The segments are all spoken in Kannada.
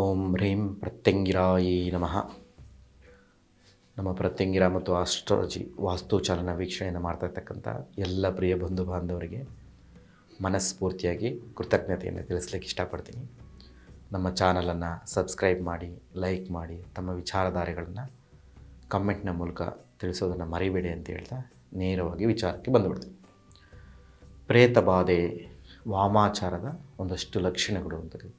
ಓಂ ಹ್ರೀಂ ಪ್ರತ್ಯಂಗಿರಾಯಿ ನಮಃ. ನಮ್ಮ ಪ್ರತ್ಯಂಗಿರ ಮತ್ತು ಆಸ್ಟ್ರಾಲಜಿ ವಾಸ್ತು ಚಾಲನ ವೀಕ್ಷಣೆಯನ್ನು ಮಾಡ್ತಾ ಇರ್ತಕ್ಕಂಥ ಎಲ್ಲ ಪ್ರಿಯ ಬಂಧು ಬಾಂಧವರಿಗೆ ಮನಸ್ಫೂರ್ತಿಯಾಗಿ ಕೃತಜ್ಞತೆಯನ್ನು ತಿಳಿಸ್ಲಿಕ್ಕೆ ಇಷ್ಟಪಡ್ತೀನಿ. ನಮ್ಮ ಚಾನಲನ್ನು ಸಬ್ಸ್ಕ್ರೈಬ್ ಮಾಡಿ, ಲೈಕ್ ಮಾಡಿ, ತಮ್ಮ ವಿಚಾರಧಾರೆಗಳನ್ನು ಕಮೆಂಟ್ನ ಮೂಲಕ ತಿಳಿಸೋದನ್ನು ಮರಿಬೇಡಿ ಅಂತ ಹೇಳ್ತಾ ನೇರವಾಗಿ ವಿಚಾರಕ್ಕೆ ಬಂದುಬಿಡ್ತೀನಿ. ಪ್ರೇತ ಬಾಧೆ ವಾಮಾಚಾರದ ಒಂದಷ್ಟು ಲಕ್ಷಣಗಳು ಅಂತದೆ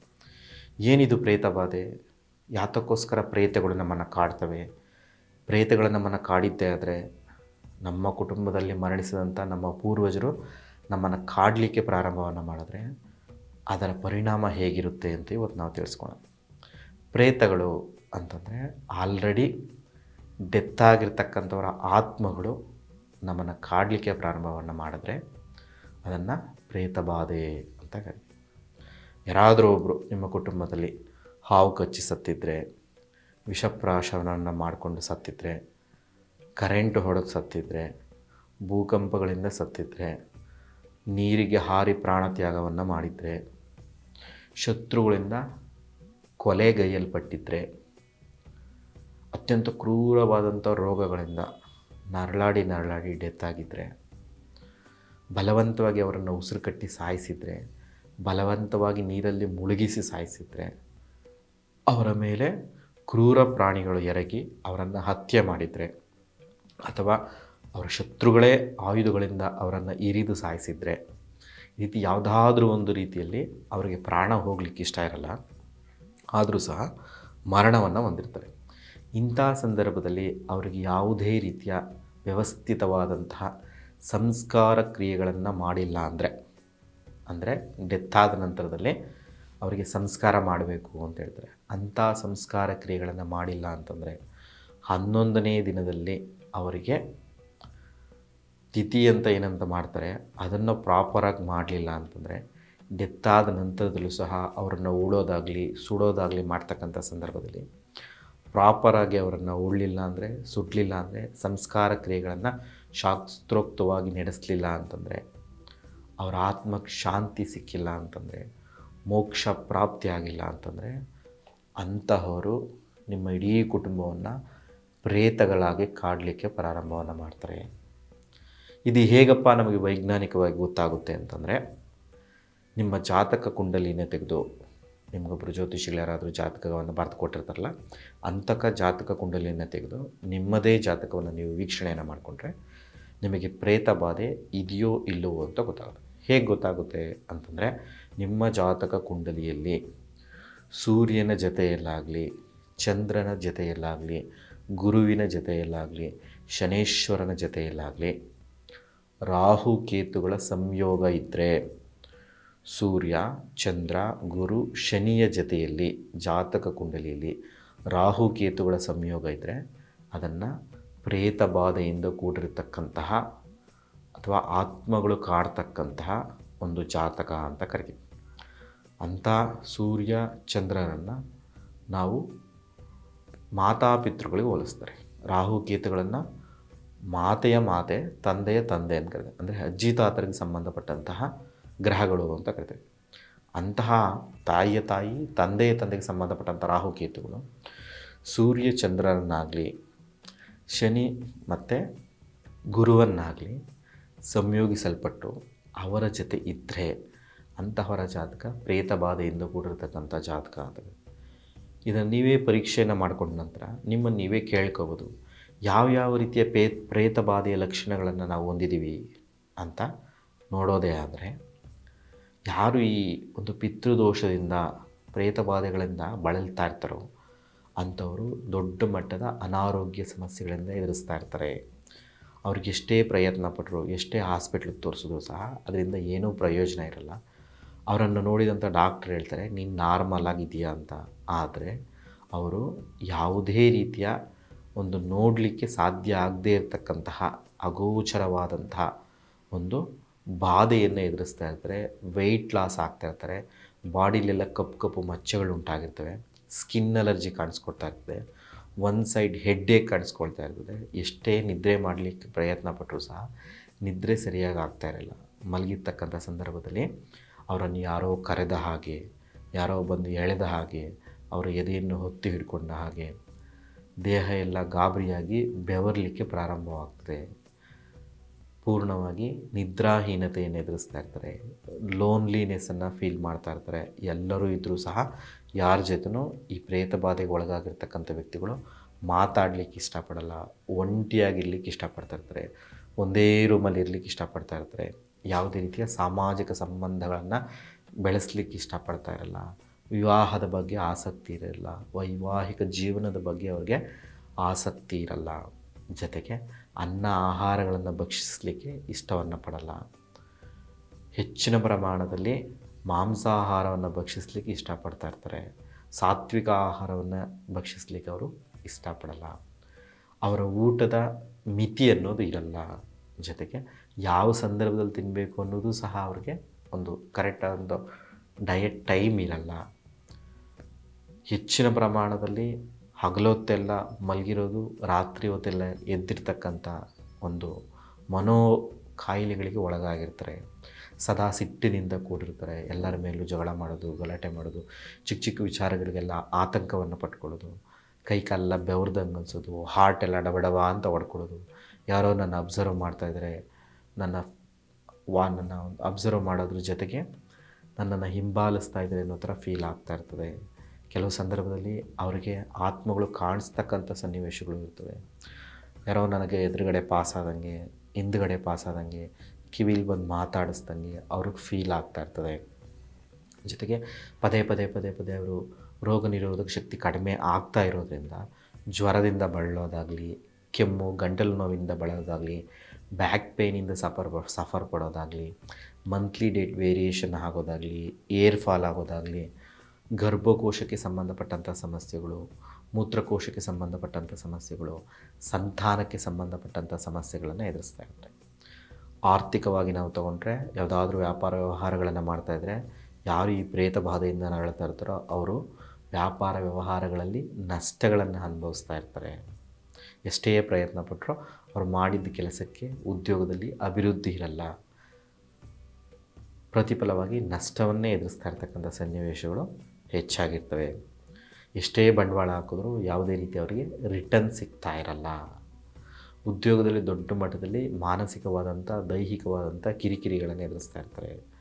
ಏನಿದು ಪ್ರೇತ ಬಾಧೆ ಯಾತಕ್ಕೋಸ್ಕರ ಪ್ರೇತಗಳು ನಮ್ಮನ್ನು ಕಾಡ್ತವೆ? ಪ್ರೇತಗಳು ನಮ್ಮನ್ನು ಕಾಡಿದ್ದೇ ಆದರೆ ನಮ್ಮ ಕುಟುಂಬದಲ್ಲಿ ಮರಣಿಸಿದಂಥ ನಮ್ಮ ಪೂರ್ವಜರು ನಮ್ಮನ್ನು ಕಾಡಲಿಕ್ಕೆ ಪ್ರಾರಂಭವನ್ನು ಮಾಡಿದ್ರೆ ಅದರ ಪರಿಣಾಮ ಹೇಗಿರುತ್ತೆ ಅಂತ ಇವತ್ತು ನಾವು ತಿಳಿಸ್ಕೊಳೋಣ. ಪ್ರೇತಗಳು ಅಂತಂದರೆ ಆಲ್ರೆಡಿ ಡೆತ್ ಆಗಿರ್ತಕ್ಕಂಥವರ ಆತ್ಮಗಳು ನಮ್ಮನ್ನು ಕಾಡಲಿಕ್ಕೆ ಪ್ರಾರಂಭವನ್ನು ಮಾಡಿದ್ರೆ ಅದನ್ನು ಪ್ರೇತ ಬಾಧೆ ಅಂತ ಕರೀತೀವಿ ಯಾರಾದರೂ ಒಬ್ಬರು ನಿಮ್ಮ ಕುಟುಂಬದಲ್ಲಿ ಹಾವು ಕಚ್ಚಿ ಸತ್ತಿದ್ರೆ ವಿಷಪ್ರಾಶನವನ್ನು ಮಾಡಿಕೊಂಡು ಸತ್ತಿದ್ದರೆ ಕರೆಂಟ್ ಹೊಡೆದು ಸತ್ತಿದ್ದರೆ ಭೂಕಂಪಗಳಿಂದ ಸತ್ತಿದ್ದರೆ ನೀರಿಗೆ ಹಾರಿ ಪ್ರಾಣತ್ಯಾಗವನ್ನು ಮಾಡಿದರೆ, ಶತ್ರುಗಳಿಂದ ಕೊಲೆಗೈಯಲ್ಪಟ್ಟಿದ್ದರೆ ಅತ್ಯಂತ ಕ್ರೂರವಾದಂಥ ರೋಗಗಳಿಂದ ನರಳಾಡಿ ನರಳಾಡಿ ಡೆತ್ ಆಗಿದ್ದರೆ ಬಲವಂತವಾಗಿ ಅವರನ್ನು ಉಸಿರು ಕಟ್ಟಿ ಸಾಯಿಸಿದರೆ ಬಲವಂತವಾಗಿ ನೀರಲ್ಲಿ ಮುಳುಗಿಸಿ ಸಾಯಿಸಿದರೆ ಅವರ ಮೇಲೆ ಕ್ರೂರ ಪ್ರಾಣಿಗಳು ಎರಗಿ ಅವರನ್ನು ಹತ್ಯೆ ಮಾಡಿದರೆ ಅಥವಾ ಅವರ ಶತ್ರುಗಳೇ ಆಯುಧಗಳಿಂದ ಅವರನ್ನು ಇರಿದು ಸಾಯಿಸಿದರೆ, ಈ ರೀತಿ ಯಾವುದಾದ್ರೂ ಒಂದು ರೀತಿಯಲ್ಲಿ ಅವರಿಗೆ ಪ್ರಾಣ ಹೋಗಲಿಕ್ಕೆ ಇಷ್ಟ ಇರಲ್ಲ, ಆದರೂ ಸಹ ಮರಣವನ್ನು ಹೊಂದಿರ್ತಾರೆ. ಇಂಥ ಸಂದರ್ಭದಲ್ಲಿ ಅವರಿಗೆ ಯಾವುದೇ ರೀತಿಯ ವ್ಯವಸ್ಥಿತವಾದಂತಹ ಸಂಸ್ಕಾರ ಕ್ರಿಯೆಗಳನ್ನು ಮಾಡಿಲ್ಲ ಅಂದರೆ ಅಂದರೆ ಡೆತ್ ಆದ ನಂತರದಲ್ಲಿ ಅವರಿಗೆ ಸಂಸ್ಕಾರ ಮಾಡಬೇಕು ಅಂತ ಹೇಳ್ತಾರೆ. ಅಂಥ ಸಂಸ್ಕಾರ ಕ್ರಿಯೆಗಳನ್ನು ಮಾಡಿಲ್ಲ ಅಂತಂದರೆ ಹನ್ನೊಂದನೇ ದಿನದಲ್ಲಿ ಅವರಿಗೆ ತಿಥಿ ಅಂತ ಏನಂತ ಮಾಡ್ತಾರೆ, ಅದನ್ನು ಪ್ರಾಪರಾಗಿ ಮಾಡಲಿಲ್ಲ ಅಂತಂದರೆ ಡೆತ್ ಆದ ನಂತರದಲ್ಲೂ ಸಹ ಅವರನ್ನು ಉಳೋದಾಗಲಿ, ಸುಡೋದಾಗಲಿ ಮಾಡ್ತಕ್ಕಂಥ ಸಂದರ್ಭದಲ್ಲಿ ಪ್ರಾಪರಾಗಿ ಅವರನ್ನು ಉಳ್ಳಿಲ್ಲ ಅಂದರೆ, ಸುಡಲಿಲ್ಲ ಅಂದರೆ ಸಂಸ್ಕಾರ ಕ್ರಿಯೆಗಳನ್ನು ಶಾಸ್ತ್ರೋಕ್ತವಾಗಿ ನಡೆಸಲಿಲ್ಲ ಅಂತಂದರೆ ಅವರ ಆತ್ಮಕ್ಕೆ ಶಾಂತಿ ಸಿಕ್ಕಿಲ್ಲ ಅಂತಂದರೆ, ಮೋಕ್ಷ ಪ್ರಾಪ್ತಿ ಆಗಿಲ್ಲ ಅಂತಂದರೆ, ಅಂತಹವರು ನಿಮ್ಮ ಇಡೀ ಕುಟುಂಬವನ್ನು ಪ್ರೇತಗಳಾಗಿ ಕಾಡಲಿಕ್ಕೆ ಪ್ರಾರಂಭವನ್ನು ಮಾಡ್ತಾರೆ. ಇದು ಹೇಗಪ್ಪ ನಮಗೆ ವೈಜ್ಞಾನಿಕವಾಗಿ ಗೊತ್ತಾಗುತ್ತೆ ಅಂತಂದರೆ, ನಿಮ್ಮ ಜಾತಕ ಕುಂಡಲಿನೇ ತೆಗೆದು ನಿಮಗೊಬ್ಬರು ಜ್ಯೋತಿಷಿಗಳು ಯಾರಾದರೂ ಜಾತಕವನ್ನು ಬರೆದು ಕೊಟ್ಟಿರ್ತಾರಲ್ಲ, ಅಂತಕ ಜಾತಕ ಕುಂಡಲಿಯನ್ನು ತೆಗೆದು ನಿಮ್ಮದೇ ಜಾತಕವನ್ನು ನೀವು ವೀಕ್ಷಣೆಯನ್ನು ಮಾಡಿಕೊಂಡ್ರೆ, ನಿಮಗೆ ಪ್ರೇತ ಬಾಧೆ ಇದೆಯೋ ಇಲ್ಲವೋ ಅಂತ ಗೊತ್ತಾಗುತ್ತೆ. ಹೇಗೆ ಗೊತ್ತಾಗುತ್ತೆ ಅಂತಂದರೆ, ನಿಮ್ಮ ಜಾತಕ ಕುಂಡಲಿಯಲ್ಲಿ ಸೂರ್ಯನ ಜೊತೆಯಲ್ಲಾಗಲಿ, ಚಂದ್ರನ ಜೊತೆಯಲ್ಲಾಗಲಿ, ಗುರುವಿನ ಜೊತೆಯಲ್ಲಾಗಲಿ, ಶನೇಶ್ವರನ ಜೊತೆಯಲ್ಲಾಗಲಿ ರಾಹು ಕೇತುಗಳ ಸಂಯೋಗ ಇದ್ದರೆ ಸೂರ್ಯ, ಚಂದ್ರ, ಗುರು, ಶನಿಯ ಜೊತೆಯಲ್ಲಿ ಜಾತಕ ಕುಂಡಲಿಯಲ್ಲಿ ರಾಹು ಕೇತುಗಳ ಸಂಯೋಗ ಇದ್ದರೆ ಅದನ್ನು ಪ್ರೇತ ಬಾಧೆಯಿಂದ ಕೂಡಿರತಕ್ಕಂತಹ ಅಥವಾ ಆತ್ಮಗಳು ಕಾಡ್ತಕ್ಕಂತಹ ಒಂದು ಜಾತಕ ಅಂತ ಕರಿತೀವಿ. ಅಂಥ ಸೂರ್ಯ ಚಂದ್ರನನ್ನು ನಾವು ಮಾತಾಪಿತೃಗಳಿಗೆ ಹೋಲಿಸ್ತಾರೆ. ರಾಹು ಕೇತುಗಳನ್ನು ಮಾತೆಯ ಮಾತೆ, ತಂದೆಯ ತಂದೆ ಅಂತ ಕರಿತೀವಿ. ಅಂದರೆ ಅಜ್ಜಿ ತಾತರಿಗೆ ಸಂಬಂಧಪಟ್ಟಂತಹ ಗ್ರಹಗಳು ಅಂತ ಕರಿತೀವಿ. ಅಂತಹ ತಾಯಿಯ ತಾಯಿ, ತಂದೆಯ ತಂದೆಗೆ ಸಂಬಂಧಪಟ್ಟಂಥ ರಾಹುಕೇತುಗಳು ಸೂರ್ಯ ಚಂದ್ರನನ್ನಾಗಲಿ, ಶನಿ ಮತ್ತು ಗುರುವನ್ನಾಗಲಿ ಸಂಯೋಗಿಸಲ್ಪಟ್ಟು ಅವರ ಜೊತೆ ಇದ್ದರೆ ಅಂತಹವರ ಜಾತಕ ಪ್ರೇತ ಬಾಧೆಯಿಂದ ಕೂಡಿರ್ತಕ್ಕಂಥ ಜಾತಕ ಅಂತ ಇದನ್ನು ನೀವೇ ಪರೀಕ್ಷೆಯನ್ನು ಮಾಡಿಕೊಂಡ ನಂತರ ನಿಮ್ಮನ್ನು ನೀವೇ ಕೇಳ್ಕೋಬೋದು. ಯಾವ್ಯಾವ ರೀತಿಯ ಪೇ ಪ್ರೇತ ಬಾಧೆಯ ಲಕ್ಷಣಗಳನ್ನು ನಾವು ಹೊಂದಿದ್ದೀವಿ ಅಂತ ನೋಡೋದೇ ಆದರೆ ಯಾರು ಈ ಒಂದು ಪಿತೃದೋಷದಿಂದ ಪ್ರೇತ ಬಾಧೆಗಳಿಂದ ಬಳಲ್ತಾ ಇರ್ತಾರೋ ಅಂಥವರು ದೊಡ್ಡ ಮಟ್ಟದ ಅನಾರೋಗ್ಯ ಸಮಸ್ಯೆಗಳಿಂದ ಎದುರಿಸ್ತಾ ಇರ್ತಾರೆ. ಅವ್ರಿಗೆ ಎಷ್ಟೇ ಪ್ರಯತ್ನ ಪಟ್ಟರು ಎಷ್ಟೇ ಹಾಸ್ಪಿಟ್ಲಿಗೆ ತೋರಿಸಿದ್ರು ಸಹ ಅದರಿಂದ ಏನೂ ಪ್ರಯೋಜನ ಇರಲ್ಲ. ಅವರನ್ನು ನೋಡಿದಂಥ ಡಾಕ್ಟ್ರ್ ಹೇಳ್ತಾರೆ, ನೀನು ನಾರ್ಮಲ್ ಆಗಿದೆಯಾ ಅಂತ. ಆದರೆ ಅವರು ಯಾವುದೇ ರೀತಿಯ ಒಂದು ನೋಡಲಿಕ್ಕೆ ಸಾಧ್ಯ ಆಗದೇ ಇರತಕ್ಕಂತಹ ಅಗೋಚರವಾದಂತಹ ಒಂದು ಬಾಧೆಯನ್ನು ಎದುರಿಸ್ತಾ ಇರ್ತಾರೆ. ವೆಯ್ಟ್ ಲಾಸ್ ಆಗ್ತಾ ಇರ್ತಾರೆ. ಬಾಡಿಲೆಲ್ಲ ಕಪ್ಪು ಕಪ್ಪು ಮಚ್ಚೆಗಳು ಉಂಟಾಗಿರ್ತವೆ ಸ್ಕಿನ್ ಅಲರ್ಜಿ ಕಾಣಿಸ್ಕೊಡ್ತಾ ಇರ್ತದೆ. ಒಂದು ಸೈಡ್ ಹೆಡ್ಡೇ ಕಾಣಿಸ್ಕೊಳ್ತಾ ಇರ್ತದೆ. ಎಷ್ಟೇ ನಿದ್ರೆ ಮಾಡಲಿಕ್ಕೆ ಪ್ರಯತ್ನ ಪಟ್ಟರೂ ಸಹ ನಿದ್ರೆ ಸರಿಯಾಗಿ ಆಗ್ತಾ ಇರಲ್ಲ. ಮಲಗಿರ್ತಕ್ಕಂಥ ಸಂದರ್ಭದಲ್ಲಿ ಅವರನ್ನು ಯಾರೋ ಕರೆದ ಹಾಗೆ, ಯಾರೋ ಬಂದು ಎಳೆದ ಹಾಗೆ, ಅವರ ಎದೆಯನ್ನು ಹೊತ್ತಿ ಹಿಡ್ಕೊಂಡ ಹಾಗೆ ದೇಹ ಎಲ್ಲ ಗಾಬರಿಯಾಗಿ ಬೆವರಲಿಕ್ಕೆ ಪ್ರಾರಂಭವಾಗ್ತದೆ. ಪೂರ್ಣವಾಗಿ ನಿದ್ರಾಹೀನತೆಯನ್ನು ಎದುರಿಸ್ತಾ ಇರ್ತಾರೆ. ಲೋನ್ಲಿನೆಸ್ಸನ್ನು ಫೀಲ್ ಮಾಡ್ತಾ ಇರ್ತಾರೆ. ಎಲ್ಲರೂ ಇದ್ದರೂ ಸಹ ಯಾರ ಜೊತೆನೂ ಈ ಪ್ರೇತ ಬಾಧೆಗೆ ಒಳಗಾಗಿರ್ತಕ್ಕಂಥ ವ್ಯಕ್ತಿಗಳು ಮಾತಾಡಲಿಕ್ಕೆ ಇಷ್ಟಪಡಲ್ಲ ಒಂಟಿಯಾಗಿರ್ಲಿಕ್ಕೆ ಇಷ್ಟಪಡ್ತಾ ಇರ್ತಾರೆ, ಒಂದೇ ರೂಮಲ್ಲಿ ಇರಲಿಕ್ಕೆ ಇಷ್ಟಪಡ್ತಾ ಇರ್ತಾರೆ, ಯಾವುದೇ ರೀತಿಯ ಸಾಮಾಜಿಕ ಸಂಬಂಧಗಳನ್ನು ಬೆಳೆಸಲಿಕ್ಕೆ ಇಷ್ಟಪಡ್ತಾ ಇರಲ್ಲ, ವಿವಾಹದ ಬಗ್ಗೆ ಆಸಕ್ತಿ ಇರಲ್ಲ, ವೈವಾಹಿಕ ಜೀವನದ ಬಗ್ಗೆ ಅವ್ರಿಗೆ ಆಸಕ್ತಿ ಇರಲ್ಲ, ಜೊತೆಗೆ ಅನ್ನ ಆಹಾರಗಳನ್ನು ಭಕ್ಷಿಸಲಿಕ್ಕೆ ಇಷ್ಟವನ್ನು ಪಡಲ್ಲ. ಹೆಚ್ಚಿನ ಪ್ರಮಾಣದಲ್ಲಿ ಮಾಂಸಾಹಾರವನ್ನು ಭಕ್ಷಿಸ್ಲಿಕ್ಕೆ ಇಷ್ಟಪಡ್ತಾ ಇರ್ತಾರೆ. ಸಾತ್ವಿಕ ಆಹಾರವನ್ನು ಭಕ್ಷಿಸ್ಲಿಕ್ಕೆ ಅವರು ಇಷ್ಟಪಡಲ್ಲ. ಅವರ ಊಟದ ಮಿತಿ ಅನ್ನೋದು ಇರಲ್ಲ. ಜೊತೆಗೆ ಯಾವ ಸಂದರ್ಭದಲ್ಲಿ ತಿನ್ನಬೇಕು ಅನ್ನೋದು ಸಹ ಅವ್ರಿಗೆ ಒಂದು ಕರೆಕ್ಟಾದ ಡಯಟ್ ಟೈಮ್ ಇರಲ್ಲ. ಹೆಚ್ಚಿನ ಪ್ರಮಾಣದಲ್ಲಿ ಹಗಲೊತ್ತೆಲ್ಲ ಮಲಗಿರೋದು ರಾತ್ರಿ ಹೊತ್ತೆಲ್ಲ ಎದ್ದಿರ್ತಕ್ಕಂಥ ಒಂದು ಮನೋ ಕಾಯಿಲೆಗಳಿಗೆ ಒಳಗಾಗಿರ್ತಾರೆ. ಸದಾ ಸಿಟ್ಟಿನಿಂದ ಕೂಡಿರ್ತಾರೆ ಎಲ್ಲರ ಮೇಲೂ ಜಗಳ ಮಾಡೋದು, ಗಲಾಟೆ ಮಾಡೋದು, ಚಿಕ್ಕ ಚಿಕ್ಕ ವಿಚಾರಗಳಿಗೆಲ್ಲ ಆತಂಕವನ್ನು ಪಟ್ಕೊಳ್ಳೋದು, ಕೈ ಕಾಲೆಲ್ಲ ಬೆವ್ರದಂಗೆ ಅನ್ಸೋದು ಹಾರ್ಟ್ ಎಲ್ಲ ಡಬಡಬ ಅಂತ ಹೊಡ್ಕೊಳ್ಳೋದು. ಯಾರೋ ನನ್ನ ಅಬ್ಸರ್ವ್ ಮಾಡ್ತಾಯಿದ್ರೆ ನನ್ನ ವಾ, ನನ್ನ ಅಬ್ಸರ್ವ್ ಮಾಡೋದ್ರ ಜೊತೆಗೆ ನನ್ನನ್ನು ಹಿಂಬಾಲಿಸ್ತಾ ಇದ್ದಾರೆ ಅನ್ನೋ ಥರ ಫೀಲ್ ಆಗ್ತಾ ಇರ್ತದೆ. ಕೆಲವು ಸಂದರ್ಭದಲ್ಲಿ ಅವರಿಗೆ ಆತ್ಮಗಳು ಕಾಣಿಸ್ತಕ್ಕಂಥ ಸನ್ನಿವೇಶಗಳು ಇರ್ತವೆ. ಯಾರೋ ನನಗೆ ಎದುರುಗಡೆ ಪಾಸ್ ಆದಂಗೆ, ಹಿಂದುಗಡೆ ಪಾಸ್ ಆದಂಗೆ ಕಿವಿಲಿ ಬಂದು ಮಾತಾಡಿಸ್ದಂಗೆ ಅವ್ರಿಗೆ ಫೀಲ್ ಆಗ್ತಾ ಇರ್ತದೆ. ಜೊತೆಗೆ ಪದೇ ಪದೇ ಪದೇ ಪದೇ ಅವರು ರೋಗ ನಿರೋಧಕ ಶಕ್ತಿ ಕಡಿಮೆ ಆಗ್ತಾ ಇರೋದ್ರಿಂದ ಜ್ವರದಿಂದ ಬಳಲೋದಾಗಲಿ, ಕೆಮ್ಮು, ಗಂಟಲು ನೋವಿಂದ ಬಳೋದಾಗಲಿ ಬ್ಯಾಕ್ ಪೇನಿಂದ ಸಫರ್ ಸಫರ್ ಪಡೋದಾಗಲಿ ಮಂತ್ಲಿ ಡೇಟ್ ವೇರಿಯೇಷನ್ ಆಗೋದಾಗಲಿ ಏರ್ ಫಾಲ್ ಆಗೋದಾಗಲಿ, ಗರ್ಭಕೋಶಕ್ಕೆ ಸಂಬಂಧಪಟ್ಟಂಥ ಸಮಸ್ಯೆಗಳು, ಮೂತ್ರಕೋಶಕ್ಕೆ ಸಂಬಂಧಪಟ್ಟಂಥ ಸಮಸ್ಯೆಗಳು, ಸಂತಾನಕ್ಕೆ ಸಂಬಂಧಪಟ್ಟಂಥ ಸಮಸ್ಯೆಗಳನ್ನು ಎದುರಿಸ್ತಾ ಇರ್ತಾರೆ ಆರ್ಥಿಕವಾಗಿ ನಾವು ತಗೊಂಡ್ರೆ, ಯಾವುದಾದ್ರೂ ವ್ಯಾಪಾರ ವ್ಯವಹಾರಗಳನ್ನು ಮಾಡ್ತಾಯಿದ್ರೆ ಯಾರು ಈ ಪ್ರೇತ ಬಾಧೆಯಿಂದ ನರಳ್ತಾ ಇರ್ತಾರೋ ಅವರು ವ್ಯಾಪಾರ ವ್ಯವಹಾರಗಳಲ್ಲಿ ನಷ್ಟಗಳನ್ನು ಅನುಭವಿಸ್ತಾ ಇರ್ತಾರೆ. ಎಷ್ಟೇ ಪ್ರಯತ್ನ ಪಟ್ಟರೂ ಅವ್ರು ಮಾಡಿದ್ದ ಕೆಲಸಕ್ಕೆ ಉದ್ಯೋಗದಲ್ಲಿ ಅಭಿವೃದ್ಧಿ ಇರಲ್ಲ. ಪ್ರತಿಫಲವಾಗಿ ನಷ್ಟವನ್ನೇ ಎದುರಿಸ್ತಾ ಇರ್ತಕ್ಕಂಥ ಸನ್ನಿವೇಶಗಳು ಹೆಚ್ಚಾಗಿರ್ತವೆ. ಎಷ್ಟೇ ಬಂಡವಾಳ ಹಾಕಿದ್ರೂ ಯಾವುದೇ ರೀತಿ ಅವರಿಗೆ ರಿಟರ್ನ್ ಸಿಗ್ತಾ ಇರಲ್ಲ. ಉದ್ಯೋಗದಲ್ಲಿ ದೊಡ್ಡ ಮಟ್ಟದಲ್ಲಿ ಮಾನಸಿಕವಾದಂಥ, ದೈಹಿಕವಾದಂಥ ಕಿರಿಕಿರಿಗಳನ್ನು ಎದುರಿಸ್ತಾ ಇರ್ತಾರೆ.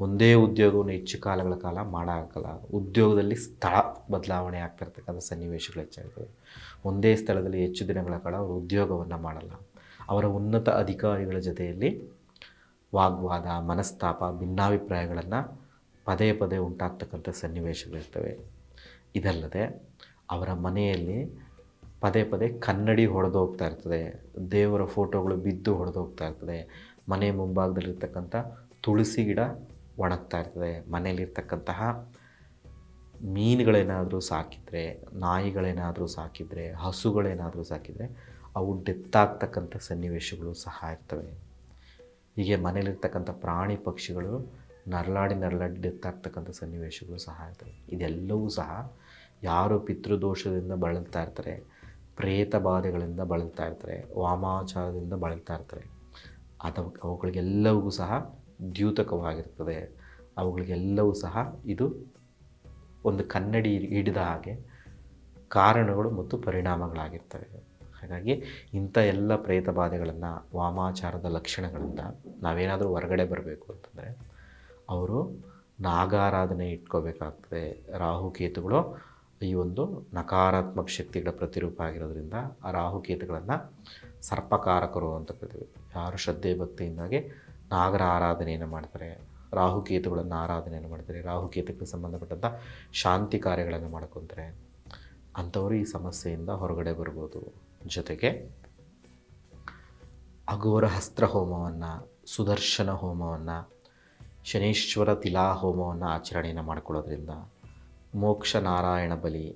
ಒಂದೇ ಉದ್ಯೋಗವನ್ನು ಹೆಚ್ಚು ಕಾಲಗಳ ಕಾಲ ಮಾಡೋಕ್ಕಲ್ಲ ಉದ್ಯೋಗದಲ್ಲಿ ಸ್ಥಳ ಬದಲಾವಣೆ ಆಗ್ತಾ ಇರ್ತಕ್ಕಂಥ ಸನ್ನಿವೇಶಗಳು ಹೆಚ್ಚಾಗಿರ್ತವೆ ಒಂದೇ ಸ್ಥಳದಲ್ಲಿ ಹೆಚ್ಚು ದಿನಗಳ ಕಾಲ ಅವರು ಉದ್ಯೋಗವನ್ನು ಮಾಡಲ್ಲ. ಅವರ ಉನ್ನತ ಅಧಿಕಾರಿಗಳ ಜೊತೆಯಲ್ಲಿ ವಾಗ್ವಾದ, ಮನಸ್ತಾಪ, ಭಿನ್ನಾಭಿಪ್ರಾಯಗಳನ್ನು ಪದೇ ಪದೇ ಉಂಟಾಗ್ತಕ್ಕಂಥ ಸನ್ನಿವೇಶಗಳಿರ್ತವೆ. ಇದಲ್ಲದೆ ಅವರ ಮನೆಯಲ್ಲಿ ಪದೇ ಪದೇ ಕನ್ನಡಿ ಹೊಡೆದು ಹೋಗ್ತಾ ಇರ್ತದೆ. ದೇವರ ಫೋಟೋಗಳು ಬಿದ್ದು ಹೊಡೆದು ಹೋಗ್ತಾ ಇರ್ತದೆ. ಮನೆ ಮುಂಭಾಗದಲ್ಲಿರ್ತಕ್ಕಂಥ ತುಳಸಿ ಗಿಡ ಒಣಗ್ತಾ ಇರ್ತದೆ. ಮನೆಯಲ್ಲಿರ್ತಕ್ಕಂತಹ ಮೀನುಗಳೇನಾದರೂ ಸಾಕಿದರೆ, ನಾಯಿಗಳೇನಾದರೂ ಸಾಕಿದರೆ, ಹಸುಗಳೇನಾದರೂ ಸಾಕಿದರೆ ಅವು ಡೆತ್ ಆಗ್ತಕ್ಕಂಥ ಸನ್ನಿವೇಶಗಳು ಸಹ ಇರ್ತವೆ. ಹೀಗೆ ಮನೇಲಿರ್ತಕ್ಕಂಥ ಪ್ರಾಣಿ ಪಕ್ಷಿಗಳು ನರಳಾಡಿ ನರಳಾಡಿ ಡೆತ್ ಆಗ್ತಕ್ಕಂಥ ಸನ್ನಿವೇಶಗಳು ಸಹ ಇರ್ತವೆ. ಇದೆಲ್ಲವೂ ಸಹ ಯಾರು ಪಿತೃದೋಷದಿಂದ ಬಳಲ್ತಾ ಇರ್ತಾರೆ. ಪ್ರೇತ ಬಾಧೆಗಳಿಂದ ಬಳಲ್ತಾ ಇರ್ತಾರೆ, ವಾಮಾಚಾರದಿಂದ ಬಳಲ್ತಾ ಇರ್ತಾರೆ. ಅಥವಾ ಅವುಗಳಿಗೆಲ್ಲವೂ ಸಹ ದ್ಯೂತಕವಾಗಿರ್ತದೆ. ಅವುಗಳಿಗೆಲ್ಲವೂ ಸಹ ಇದು ಒಂದು ಕನ್ನಡಿ ಹಿಡಿದ ಹಾಗೆ ಕಾರಣಗಳು ಮತ್ತು ಪರಿಣಾಮಗಳಾಗಿರ್ತವೆ. ಹಾಗಾಗಿ ಇಂಥ ಎಲ್ಲ ಪ್ರೇತ ಬಾಧೆಗಳನ್ನು ವಾಮಾಚಾರದ ಲಕ್ಷಣಗಳಿಂದ ನಾವೇನಾದರೂ ಹೊರಗಡೆ ಬರಬೇಕು ಅಂತಂದರೆ, ಅವರು ನಾಗಾರಾಧನೆ ಇಟ್ಕೋಬೇಕಾಗ್ತದೆ. ರಾಹುಕೇತುಗಳು ಈ ಒಂದು ನಕಾರಾತ್ಮಕ ಶಕ್ತಿಗಳ ಪ್ರತಿರೂಪ ಆಗಿರೋದ್ರಿಂದ ಆ ರಾಹುಕೇತುಗಳನ್ನು ಸರ್ಪಕಾರಕರು ಅಂತ ಕರಿತೀವಿ. ಯಾರು ಶ್ರದ್ಧೆ ಭಕ್ತಿಯಿಂದಾಗಿ ನಾಗರ ಆರಾಧನೆಯನ್ನು ಮಾಡ್ತಾರೆ ರಾಹುಕೇತುಗಳನ್ನು ಆರಾಧನೆಯನ್ನು ಮಾಡ್ತಾರೆ ರಾಹುಕೇತುಗಳಿಗೆ ಸಂಬಂಧಪಟ್ಟಂಥ ಶಾಂತಿ ಕಾರ್ಯಗಳನ್ನು ಮಾಡ್ಕೊತಾರೆ. ಅಂಥವರು ಈ ಸಮಸ್ಯೆಯಿಂದ ಹೊರಗಡೆ ಬರ್ಬೋದು. ಜೊತೆಗೆ ಅಘೋರ ಹಸ್ತ್ರ ಹೋಮವನ್ನು, ಸುದರ್ಶನ ಹೋಮವನ್ನು, ಶನೇಶ್ವರ ತಿಲಾ ಹೋಮವನ್ನು ಆಚರಣೆಯನ್ನು ಮಾಡ್ಕೊಳ್ಳೋದ್ರಿಂದ ಮೋಕ್ಷ ನಾರಾಯಣ ಬಲಿ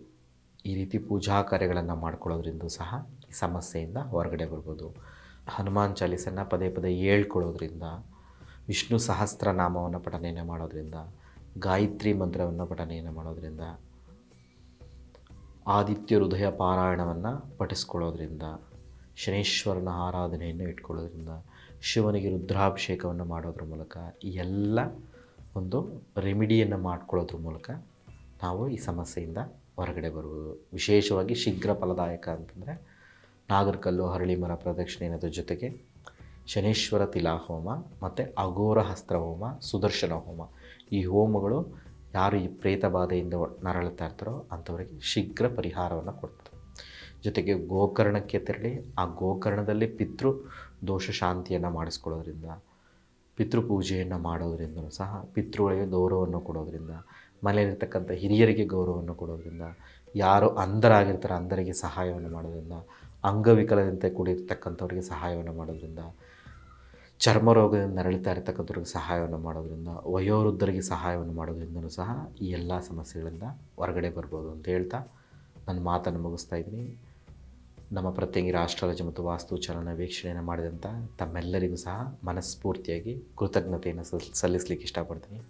ಈ ರೀತಿ ಪೂಜಾ ಕಾರ್ಯಗಳನ್ನು ಮಾಡ್ಕೊಳ್ಳೋದ್ರಿಂದ ಸಹ ಈ ಸಮಸ್ಯೆಯಿಂದ ಹೊರಗಡೆ ಬರ್ಬೋದು. ಹನುಮಾನ್ ಚಾಲೀಸನ್ನು ಪದೇ ಪದೇ ಹೇಳ್ಕೊಳ್ಳೋದ್ರಿಂದ, ವಿಷ್ಣು ಸಹಸ್ರನಾಮವನ್ನು ಪಠನೆಯನ್ನು ಮಾಡೋದ್ರಿಂದ, ಗಾಯತ್ರಿ ಮಂತ್ರವನ್ನು ಪಠನೆಯನ್ನು ಮಾಡೋದ್ರಿಂದ, ಆದಿತ್ಯ ಹೃದಯ ಪಾರಾಯಣವನ್ನು ಪಠಿಸ್ಕೊಳ್ಳೋದ್ರಿಂದ, ಶನೇಶ್ವರನ ಆರಾಧನೆಯನ್ನು ಇಟ್ಕೊಳ್ಳೋದ್ರಿಂದ, ಶಿವನಿಗೆ ರುದ್ರಾಭಿಷೇಕವನ್ನು ಮಾಡೋದ್ರ ಮೂಲಕ ಈ ಎಲ್ಲ ಒಂದು ರೆಮಿಡಿಯನ್ನು ಮಾಡ್ಕೊಳ್ಳೋದ್ರ ಮೂಲಕ ನಾವು ಈ ಸಮಸ್ಯೆಯಿಂದ ಹೊರಗಡೆ ಬರ್ಬೋದು ವಿಶೇಷವಾಗಿ ಶೀಘ್ರ ಫಲದಾಯಕ ಅಂತಂದರೆ ನಾಗರಕಲ್ಲು, ಹರಳಿ ಮರ ಪ್ರದಕ್ಷಿಣೆ ಜೊತೆಗೆ ಶನೇಶ್ವರ ತಿಲಾ ಹೋಮ ಮತ್ತು ಅಘೋರ ಹಸ್ತ್ರ ಹೋಮ ಸುದರ್ಶನ ಹೋಮ. ಈ ಹೋಮಗಳು ಯಾರು ಈ ಪ್ರೇತ ಬಾಧೆಯಿಂದ ನರಳುತ್ತಾ ಇರ್ತಾರೋ ಅಂಥವರಿಗೆ ಶೀಘ್ರ ಪರಿಹಾರವನ್ನು ಕೊಡ್ತಾರೆ ಜೊತೆಗೆ ಗೋಕರ್ಣಕ್ಕೆ ತೆರಳಿ ಆ ಗೋಕರ್ಣದಲ್ಲಿ ಪಿತೃ ದೋಷ ಶಾಂತಿಯನ್ನು ಮಾಡಿಸ್ಕೊಳ್ಳೋದ್ರಿಂದ ಪಿತೃಪೂಜೆಯನ್ನು ಮಾಡೋದ್ರಿಂದ ಸಹ ಪಿತೃಗಳಿಗೆ ಗೌರವವನ್ನು ಕೊಡೋದ್ರಿಂದ ಮನೆಯಲ್ಲಿರ್ತಕ್ಕಂಥ ಹಿರಿಯರಿಗೆ ಗೌರವವನ್ನು ಕೊಡೋದರಿಂದ, ಯಾರು ಅಂಧರಾಗಿರ್ತಾರೆ, ಅಂಧರಿಗೆ ಸಹಾಯವನ್ನು ಮಾಡೋದರಿಂದ ಅಂಗವಿಕಲದಂತೆ ಕೂಡಿರ್ತಕ್ಕಂಥವ್ರಿಗೆ ಸಹಾಯವನ್ನು ಮಾಡೋದ್ರಿಂದ ಚರ್ಮ ರೋಗದಿಂದ ಇರ್ತಕ್ಕಂಥವ್ರಿಗೆ ಸಹಾಯವನ್ನು ಮಾಡೋದರಿಂದ, ವಯೋವೃದ್ಧರಿಗೆ ಸಹಾಯವನ್ನು ಮಾಡೋದ್ರಿಂದಲೂ ಸಹ ಈ ಎಲ್ಲ ಸಮಸ್ಯೆಗಳಿಂದ ಹೊರಗಡೆ ಬರ್ಬೋದು ಅಂತ ಹೇಳ್ತಾ ನನ್ನ ಮಾತನ್ನು ಮುಗಿಸ್ತಾ ಇದ್ದೀನಿ. ನಮ್ಮ ಪ್ರತ್ಯಂಗಿ ರಾಷ್ಟ್ರಾಲಜಿ ಮತ್ತು ವಾಸ್ತು ಚಲನ ವೀಕ್ಷಣೆಯನ್ನು ಮಾಡಿದಂಥ ತಮ್ಮೆಲ್ಲರಿಗೂ ಸಹ ಮನಸ್ಫೂರ್ತಿಯಾಗಿ ಕೃತಜ್ಞತೆಯನ್ನು ಸಲ್, ಸಲ್ಲಿಸಲಿಕ್ಕೆ ಇಷ್ಟಪಡ್ತೀನಿ.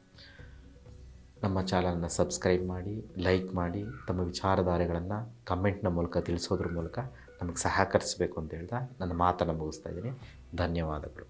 ನಮ್ಮ ಚಾನಲ್ನ ಸಬ್ಸ್ಕ್ರೈಬ್ ಮಾಡಿ, ಲೈಕ್ ಮಾಡಿ, ತಮ್ಮ ವಿಚಾರಧಾರೆಗಳನ್ನು ಕಮೆಂಟ್ನ ಮೂಲಕ ತಿಳಿಸೋದ್ರ ಮೂಲಕ ನಮಗೆ ಸಹಕರಿಸಬೇಕು ಅಂತ ಹೇಳ್ತಾ ನನ್ನ ಮಾತನ್ನು ಮುಗಿಸ್ತಾ ಇದ್ದೀನಿ. ಧನ್ಯವಾದಗಳು.